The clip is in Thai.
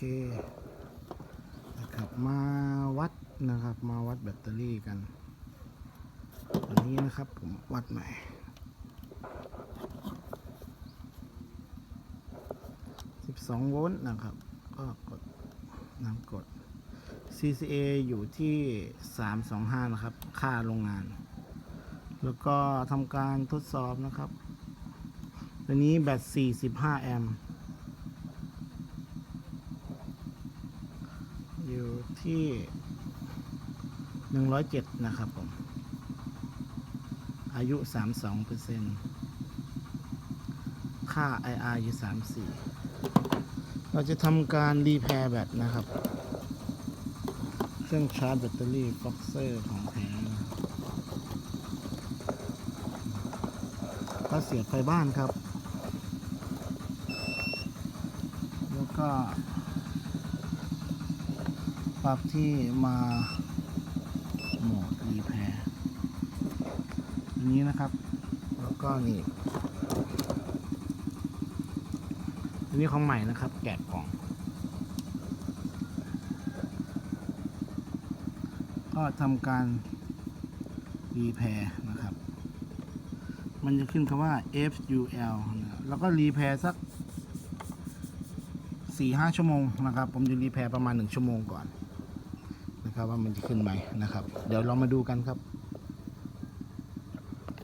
เคนะครับมาวัดนะครับ มาวัดแบตเตอรี่กันวันนี้นะครับผมวัดหน่อย12โวลต์นะครับ ก็กดน้ำกด CCA อยู่ที่ 325 นะครับ ค่าโรงงาน แล้วก็ทำการทดสอบนะครับ ตัวนี้แบต 45 แอมป์ อยู่ที่107นะครับผม อายุ32เปอร์เซ็นต์ค่า IR อยู่34เราจะทำการรีแพร์แบตนะครับ เครื่องชาร์จแบตเตอรี่ฟ็อกเซอร์ของแท้ก็เสียบไฟบ้านครับ แล้วก็ รับที่มาโหมดรีแพร์อันนี้นะครับ แล้วก็นี่อันนี้ของใหม่นะครับ แกะกล่อง ก็ทำการรีแพร์นะครับ มันจะขึ้นคำว่า FUL นะแล้วก็รีแพร์สักสี่ห้าชั่วโมงนะครับ ผมจะรีแพร์ประมาณหนึ่งชั่วโมงก่อน นะครับว่ามันจะขึ้นไหมนะครับ เดี๋ยวเรามาดูกันครับ